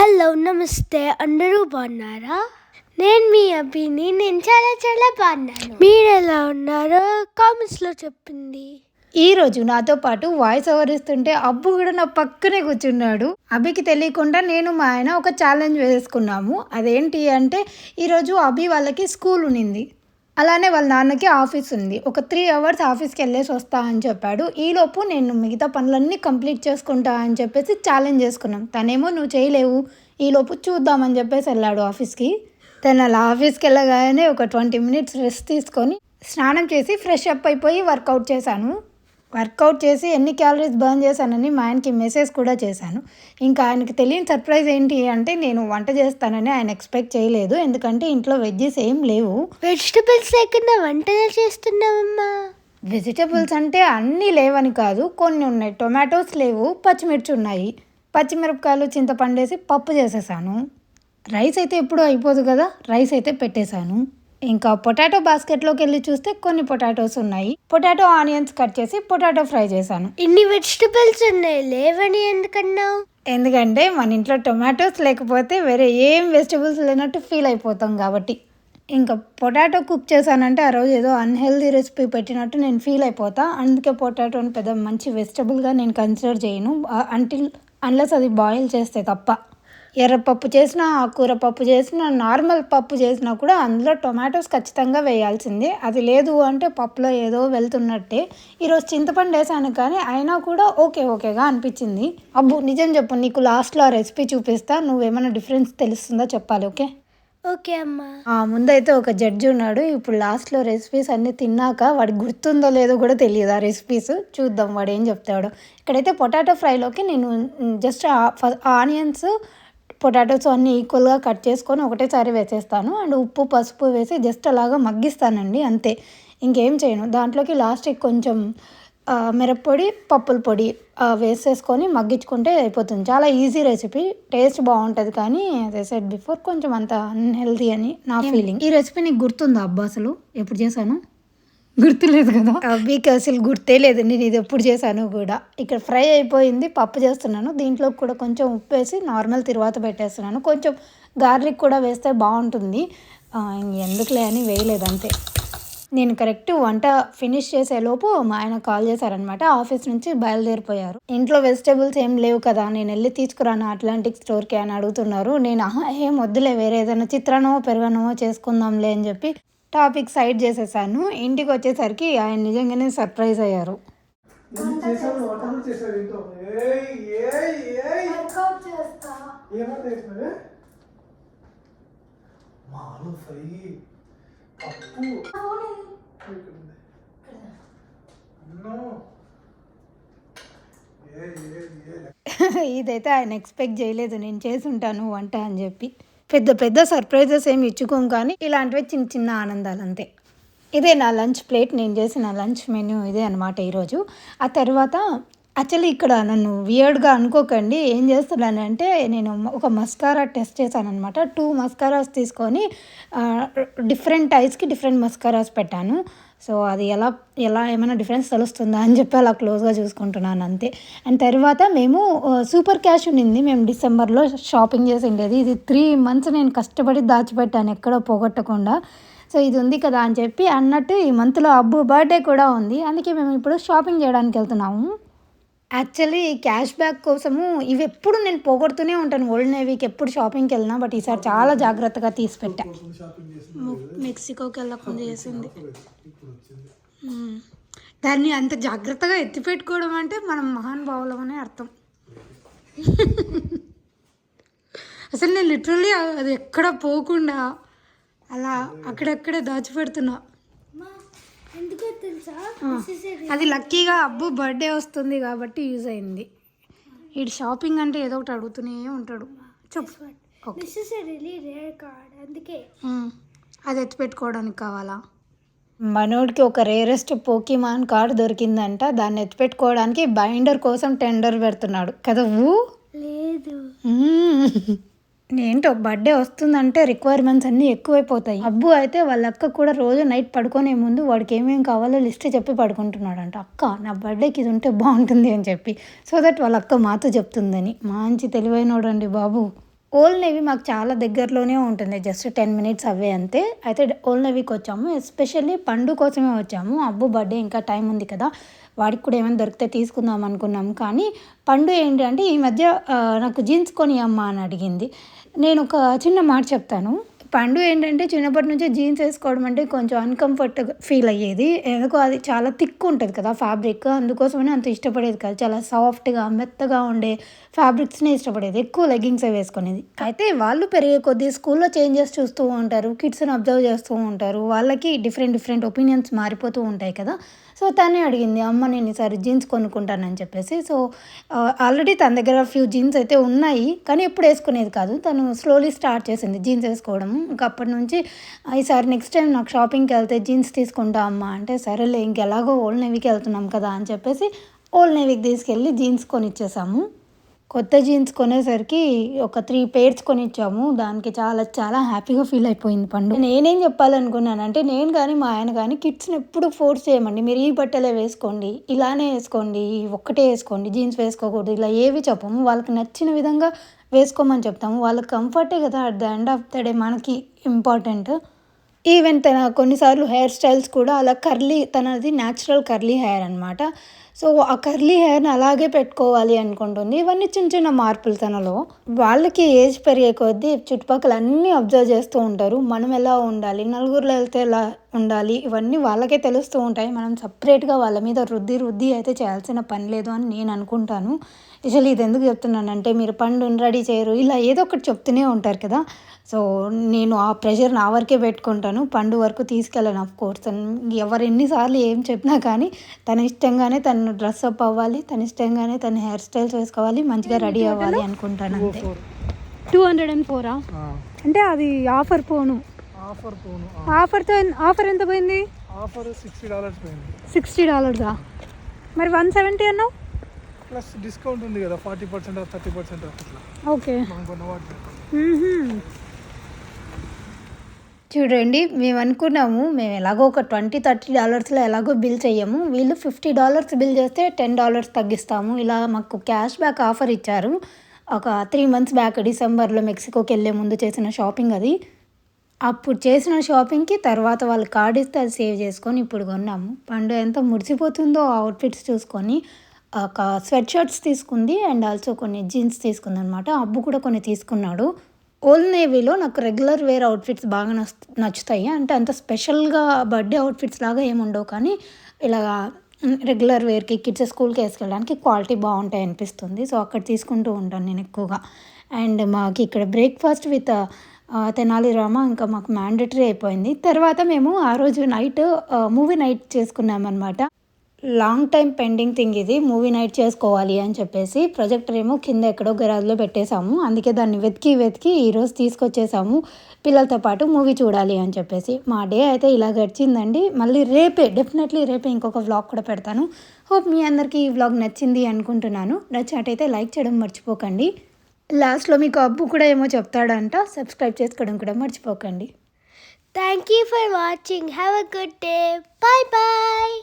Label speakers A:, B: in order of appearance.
A: Hello నమస్తే. అందరూ బాగున్నారా? నేను మీ అభిని. నేను చాలా చాలా బాగున్నాను. మీరు ఎలా ఉన్నారో కామెంట్స్లో చెప్పింది
B: ఈ రోజు నాతో పాటు వాయిస్ ఓవర్ ఇస్తుంటే అబ్బు కూడా నా పక్కనే కూర్చున్నాడు. అభికి తెలియకుండా నేను మా ఆయన ఒక ఛాలెంజ్ వేసుకున్నాము. అదేంటి అంటే ఈరోజు అభి వాళ్ళకి స్కూల్ ఉన్నింది. అలానే వాళ్ళ నాన్నకి ఆఫీస్ ఉంది. ఒక త్రీ అవర్స్ ఆఫీస్కి వెళ్ళేసి వస్తా అని చెప్పాడు. ఈలోపు నేను మిగతా పనులన్నీ కంప్లీట్ చేసుకుంటా అని చెప్పేసి ఛాలెంజ్ చేసుకున్నాం. తనేమో నువ్వు చేయలేవు. ఈలోపు చూద్దామని చెప్పేసి వెళ్ళాడు ఆఫీస్కి. తను అలా ఆఫీస్కి వెళ్ళగానే ఒక ట్వంటీ మినిట్స్ రెస్ట్ తీసుకొని స్నానం చేసి ఫ్రెష్ అప్ అయిపోయి వర్కౌట్ చేశాను. వర్కౌట్ చేసి ఎన్ని క్యాలరీస్ బర్న్ చేశానని మా ఆయనకి మెసేజ్ కూడా చేశాను. ఇంకా ఆయనకి తెలియని సర్ప్రైజ్ ఏంటి అంటే నేను వంట చేస్తానని ఆయన ఎక్స్పెక్ట్ చేయలేదు. ఎందుకంటే ఇంట్లో వెజ్జెస్ ఏం లేవు.
A: వెజిటబుల్స్ లేకుండా వంటలు చేస్తున్నామమ్మా
B: వెజిటబుల్స్ అంటే అన్నీ లేవని కాదు. కొన్ని ఉన్నాయి. టొమాటోస్ లేవు. పచ్చిమిర్చి ఉన్నాయి. పచ్చిమిరపకాయలు చింతపండు వేసి పప్పు చేసేసాను. రైస్ అయితే ఎప్పుడూ అయిపోదు కదా. రైస్ అయితే పెట్టేశాను. ఇంకా పొటాటో బాస్కెట్లోకి వెళ్ళి చూస్తే కొన్ని పొటాటోస్ ఉన్నాయి. పొటాటో ఆనియన్స్ కట్ చేసి పొటాటో ఫ్రై చేశాను.
A: ఇన్ని వెజిటబుల్స్ ఉన్నాయి. లేవని ఎందుకన్నావు?
B: ఎందుకంటే మన ఇంట్లో టొమాటోస్ లేకపోతే వేరే ఏం వెజిటబుల్స్ లేనట్టు ఫీల్ అయిపోతాం కాబట్టి. ఇంకా పొటాటో కుక్ చేశానంటే ఆ రోజు ఏదో అన్హెల్దీ రెసిపీ పెట్టినట్టు నేను ఫీల్ అయిపోతా. అందుకే పొటాటోని పెద్ద మంచి వెజిటబుల్గా నేను కన్సిడర్ చేయను. అంటిల్ అన్లెస్ అది బాయిల్ చేస్తే తప్ప. ఎర్ర పప్పు చేసినా ఆకుకూర పప్పు చేసినా నార్మల్ పప్పు చేసినా కూడా అందులో టొమాటోస్ ఖచ్చితంగా వేయాల్సిందే. అది లేదు అంటే పప్పులో ఏదో వెళ్తున్నట్టే. ఈరోజు చింతపండు వేసాను కానీ అయినా కూడా ఓకే ఓకేగా అనిపించింది. అబ్బు నిజం చెప్పు నీకు లాస్ట్లో ఆ రెసిపీ చూపిస్తా. నువ్వేమైనా డిఫరెన్స్ తెలుస్తుందో చెప్పాలి ఓకే?
A: ఓకే అమ్మా.
B: ఆ ముందైతే ఒక జడ్జి ఉన్నాడు. ఇప్పుడు లాస్ట్లో రెసిపీస్ అన్నీ తిన్నాక వాడికి గుర్తుందో లేదో కూడా తెలియదు ఆ రెసిపీస్. చూద్దాం వాడు ఏం చెప్తాడో. ఇక్కడైతే పొటాటో ఫ్రైలోకి నేను జస్ట్ ఆనియన్స్ పొటాటోస్ అన్నీ ఈక్వల్గా కట్ చేసుకొని ఒకటేసారి వేసేస్తాను. అండ్ ఉప్పు పసుపు వేసి జస్ట్ అలాగా మగ్గిస్తానండి అంతే. ఇంకేం చేయను. దాంట్లోకి లాస్ట్కి కొంచెం మిరప్పొడి పప్పుల పొడి వేసేసుకొని మగ్గించుకుంటే అయిపోతుంది. చాలా ఈజీ రెసిపీ. టేస్ట్ బాగుంటుంది కానీ అదే సెట్ బిఫోర్ కొంచెం అంత అన్హెల్దీ అని నా ఫీలింగ్ ఈ రెసిపీ నీకు గుర్తుందా అబ్బా అసలు? ఎప్పుడు చేశాను? గుర్తులేదు కదా? మీకు అసలు గుర్తే లేదు. నేను ఇది ఎప్పుడు చేశాను కూడా. ఇక్కడ ఫ్రై అయిపోయింది పప్పు చేస్తున్నాను. దీంట్లో కూడా కొంచెం ఉప్పు వేసి నార్మల్ తిరువాత పెట్టేస్తున్నాను. కొంచెం గార్లిక్ కూడా వేస్తే బాగుంటుంది. ఎందుకులే అని వేయలేదు అంతే. నేను కరెక్ట్ వంట ఫినిష్ చేసేలోపు మా ఆయన కాల్ చేశారనమాట ఆఫీస్ నుంచి బయలుదేరిపోయారు. ఇంట్లో వెజిటేబుల్స్ ఏం లేవు కదా నేను వెళ్ళి తీసుకురాను. అట్లాంటిక్ స్టోర్కి అని అడుగుతున్నారు. నేను ఆహా ఏం వద్దులే వేరే ఏదైనా చిత్రాన్నమో పెరుగన్నమో చేసుకుందాంలే అని చెప్పి టాపిక్ సైడ్ చేసేసాను. ఇంటికి వచ్చేసరికి ఆయన నిజంగానే సర్ప్రైజ్ అయ్యారు. ఇదైతే ఆయన ఎక్స్పెక్ట్ చేయలేదు. నేను చేసి ఉంటాను వంట అని చెప్పి. పెద్ద పెద్ద సర్ప్రైజెస్ ఏమి ఇచ్చుకోం కానీ ఇలాంటివి చిన్న చిన్న ఆనందాలు అంతే. ఇదే నా లంచ్ ప్లేట్ నేను చేసిన లంచ్ మెన్యూ ఇదే అనమాట ఈరోజు. ఆ తర్వాత యాక్చువల్లీ ఇక్కడ నన్ను వియర్డ్గా అనుకోకండి ఏం చేస్తున్నానంటే నేను ఒక మస్కారా టెస్ట్ చేశాను అనమాట టూ మస్కారాస్ తీసుకొని డిఫరెంట్ ఐస్కి డిఫరెంట్ మస్కారాస్ పెట్టాను. సో అది ఎలా ఎలా ఏమైనా డిఫరెన్స్ తెలుస్తుందా అని చెప్పి అలా క్లోజ్గా చూసుకుంటున్నాను అంతే. అండ్ తర్వాత మేము సూపర్ క్యాష్ ఉండింది. మేము డిసెంబర్లో షాపింగ్ చేసి ఉండేది. ఇది త్రీ మంత్స్ నేను కష్టపడి దాచిపెట్టాను ఎక్కడో పోగొట్టకుండా. సో ఇది ఉంది కదా అని చెప్పి అన్నట్టు ఈ మంత్లో అబ్బు బర్త్డే కూడా ఉంది. అందుకే మేము ఇప్పుడు షాపింగ్ చేయడానికి వెళ్తున్నాము. యాక్చువల్లీ క్యాష్ బ్యాక్ కోసము ఇవి ఎప్పుడు నేను పోగొడుతూనే ఉంటాను. ఓల్డ్ నేవీకి ఎప్పుడు షాపింగ్కి వెళ్ళినా బట్ ఈసారి చాలా జాగ్రత్తగా తీసి పెట్టా. మెక్సికోకి వెళ్ళకుండా చేసింది దాన్ని అంత జాగ్రత్తగా ఎత్తిపెట్టుకోవడం అంటే మనం మహానుభావులం అనే అర్థం. అసలు నేను లిటరల్లీ అది ఎక్కడ పోకుండా అలా అక్కడక్కడే దాచిపెడుతున్నా. అది లక్కీగా అబ్బు బర్త్డే వస్తుంది కాబట్టి యూజ్ అయింది. ఇటు షాపింగ్ అంటే ఏదో ఒకటి అడుగుతూనే ఉంటాడు. చెప్పు.
A: అందుకే.
B: అది ఎత్తిపెట్టుకోవడానికి కావాలా? మనోడికి ఒక రేరెస్ట్ పోకీమాన్ కార్డ్ దొరికిందంట. దాన్ని ఎత్తిపెట్టుకోవడానికి బైండర్ కోసం టెండర్ పెడుతున్నాడు. కదా ఊ?
A: లేదు.
B: ఏంటో బర్త్డే వస్తుందంటే రిక్వైర్మెంట్స్ అన్నీ ఎక్కువైపోతాయి. అబ్బు అయితే వాళ్ళ అక్క కూడా రోజు నైట్ పడుకునే ముందు వాడికి ఏమేమి కావాలో లిస్ట్ చెప్పి పడుకుంటున్నాడంట. అక్క నా బర్త్డేకి ఇది ఉంటే బాగుంటుంది అని చెప్పి. సో దట్ వాళ్ళ అక్క మాతో చెప్తుందని. మంచి తెలివైనోడండి బాబు. ఓల్డ్ నేవీ మాకు చాలా దగ్గరలోనే ఉంటుంది. జస్ట్ టెన్ మినిట్స్ అవే అంతే. అయితే ఓల్డ్ నేవీకి వచ్చాము. ఎస్పెషల్లీ పండు కోసమే వచ్చాము. అబ్బు బర్త్డే ఇంకా టైం ఉంది కదా. వాడికి కూడా ఏమైనా దొరికితే తీసుకుందాం అనుకున్నాం. కానీ పండు ఏంటంటే ఈ మధ్య నాకు జీన్స్ కొని అమ్మ అని అడిగింది. నేను ఒక చిన్న మాట చెప్తాను. పండు ఏంటంటే చిన్నప్పటి నుంచి జీన్స్ వేసుకోవడం అంటే కొంచెం అన్కంఫర్ట్ ఫీల్ అయ్యేది. ఎందుకో అది చాలా థిక్ ఉంటుంది కదా ఫ్యాబ్రిక్ అందుకోసమని అంత ఇష్టపడేది కాదు. చాలా సాఫ్ట్గా మెత్తగా ఉండే ఫ్యాబ్రిక్స్నే ఇష్టపడేది. ఎక్కువ లెగ్గింగ్సే వేసుకునేది. అయితే వాళ్ళు పెరిగే కొద్దీ స్కూల్లో చేంజెస్ చూస్తూ ఉంటారు. కిడ్స్ని అబ్జర్వ్ చేస్తూ ఉంటారు. వాళ్ళకి డిఫరెంట్ డిఫరెంట్ ఒపీనియన్స్ మారిపోతూ ఉంటాయి కదా. సో తనే అడిగింది అమ్మ నేను ఈసారి జీన్స్ కొనుక్కుంటానని చెప్పేసి. సో ఆల్రెడీ తన దగ్గర ఫ్యూ జీన్స్ అయితే ఉన్నాయి కానీ ఎప్పుడు వేసుకునేది కాదు. తను స్లోలీ స్టార్ట్ చేసింది జీన్స్ వేసుకోవడం. ఇంకా అప్పటి నుంచి ఈసారి నెక్స్ట్ టైం నాకు షాపింగ్కి వెళ్తే జీన్స్ తీసుకుంటా అమ్మ. అంటే సరేలే ఇంకెలాగో ఓల్డ్ నేవీకి వెళ్తున్నాం కదా అని చెప్పేసి ఓల్డ్ నేవీకి తీసుకెళ్ళి జీన్స్ కొనిచ్చేసాము. కొత్త జీన్స్ కొనేసరికి ఒక త్రీ పేర్స్ కొనిచ్చాము. దానికి చాలా చాలా హ్యాపీగా ఫీల్ అయిపోయింది పండు. నేనేం చెప్పాలనుకున్నానంటే నేను కానీ మా ఆయన కానీ కిడ్స్ని ఎప్పుడు ఫోర్స్ చేయమండి. మీరు ఈ బట్టలే వేసుకోండి ఇలానే వేసుకోండి ఒక్కటే వేసుకోండి జీన్స్ వేసుకోకూడదు ఇలా ఏవి చెప్పము. వాళ్ళకి నచ్చిన విధంగా వేసుకోమని చెప్తాము. వాళ్ళకి కంఫర్టే కదా at the end of the day మనకి ఇంపార్టెంట్. ఈవెన్ తన కొన్నిసార్లు హెయిర్ స్టైల్స్ కూడా అలా కర్లీ తనది న్యాచురల్ కర్లీ హెయిర్ అనమాట సో ఆ కర్లీ హెయిర్ని అలాగే పెట్టుకోవాలి అనుకుంటుంది. ఇవన్నీ చిన్న చిన్న మార్పులు తనలో. వాళ్ళకి ఏజ్ పెరిగే కొద్దీ చుట్టుపక్కల అన్నీ అబ్జర్వ్ చేస్తూ ఉంటారు. మనం ఎలా ఉండాలి? నలుగురిలో వెళ్తే ఎలా ఉండాలి? ఇవన్నీ వాళ్ళకే తెలుస్తూ ఉంటాయి. మనం సపరేట్గా వాళ్ళ మీద రుద్ది రుద్ది అయితే చేయాల్సిన పని లేదు అని నేను అనుకుంటాను. అసలు ఇది ఎందుకు చెప్తున్నానంటే మీరు పండు రెడీ చేయరు. ఇలా ఏదో ఒకటి చెప్తూనే ఉంటారు కదా. సో నేను ఆ ప్రెషర్ నా వరకే పెట్టుకుంటాను. పండు వరకు తీసుకెళ్ళను ఆఫ్ కోర్స్ ఎవరు ఎన్నిసార్లు ఏం చెప్పినా కానీ తన ఇష్టంగానే తను డ్రెస్ అప్ అవ్వాలి తన ఇష్టంగానే తన హెయిర్ స్టైల్స్ వేసుకోవాలి మంచిగా రెడీ అవ్వాలి అనుకుంటాను అంతే.
C: టూ హండ్రెడ్ అండ్ ఫోరా అంటే అది ఆఫర్ పోను.
D: ఆఫర్ పోను
C: ఆఫర్తో ఆఫర్ ఎంత పోయింది?
D: ఆఫర్ సిక్స్టీ డాలర్స్ పోయింది.
C: సిక్స్టీ డాలర్సా మరి వన్ సెవెంటీ అన్నావు?
D: ప్లస్ డిస్కౌంట్ ఉంది కదా forty percent thirty percent
C: okay
B: చూడండి మేము అనుకున్నాము మేము ఎలాగో ఒక ట్వంటీ థర్టీ డాలర్స్లో ఎలాగో బిల్ చెయ్యము. వీళ్ళు ఫిఫ్టీ డాలర్స్ బిల్ చేస్తే టెన్ డాలర్స్ తగ్గిస్తాము. ఇలా మాకు క్యాష్ బ్యాక్ ఆఫర్ ఇచ్చారు. ఒక త్రీ మంత్స్ బ్యాక్ డిసెంబర్లో మెక్సికోకి వెళ్ళే ముందు చేసిన షాపింగ్ అది. అప్పుడు చేసిన షాపింగ్కి తర్వాత వాళ్ళు కార్డ్ ఇస్తే అది సేవ్ చేసుకొని ఇప్పుడు కొన్నాము. పండు ఎంత మురిసిపోతుందో ఆ అవుట్ఫిట్స్ చూసుకొని ఒక స్వెట్ షర్ట్స్ తీసుకుంది అండ్ ఆల్సో కొన్ని జీన్స్ తీసుకుంది అనమాట అబ్బు కూడా కొన్ని తీసుకున్నాడు. ఓల్డ్ నేవీలో నాకు రెగ్యులర్ వేర్ అవుట్ఫిట్స్ బాగా నచ్- నచ్చుతాయి. అంటే అంత స్పెషల్గా బర్త్డే అవుట్ఫిట్స్ లాగా ఏమి ఉండవు. కానీ ఇలా రెగ్యులర్ వేర్కి కిడ్స్ స్కూల్కి వేసుకెళ్ళడానికి క్వాలిటీ బాగుంటాయి అనిపిస్తుంది. సో అక్కడ తీసుకుంటూ ఉంటాను నేను ఎక్కువగా. అండ్ మాకు ఇక్కడ బ్రేక్ఫాస్ట్ విత్ తెనాలి రామ ఇంకా మాకు మ్యాండటరీ అయిపోయింది. తర్వాత మేము ఆ రోజు నైట్ మూవీ నైట్ చేసుకున్నామన్నమాట. లాంగ్ టైం పెండింగ్ థింగ్ ఇది మూవీ నైట్ చేసుకోవాలి అని చెప్పేసి ప్రొజెక్టర్ ఏమో కింద ఎక్కడో గరాజ్లో పెట్టేశాము. అందుకే దాన్ని వెతికి వెతికి ఈరోజు తీసుకొచ్చేసాము పిల్లలతో పాటు మూవీ చూడాలి అని చెప్పేసి. మా డే అయితే ఇలా గడిచిందండి. మళ్ళీ రేపే డెఫినెట్లీ రేపే ఇంకొక వ్లాగ్ కూడా పెడతాను. హోప్ మీ అందరికీ ఈ వ్లాగ్ నచ్చింది అనుకుంటున్నాను. నచ్చినట్టయితే లైక్ చేయడం మర్చిపోకండి. లాస్ట్లో మీకు అబ్బు కూడా ఏమో చెప్తాడంట. సబ్స్క్రైబ్ చేసుకోవడం కూడా మర్చిపోకండి.
A: Thank you for watching have a good day bye bye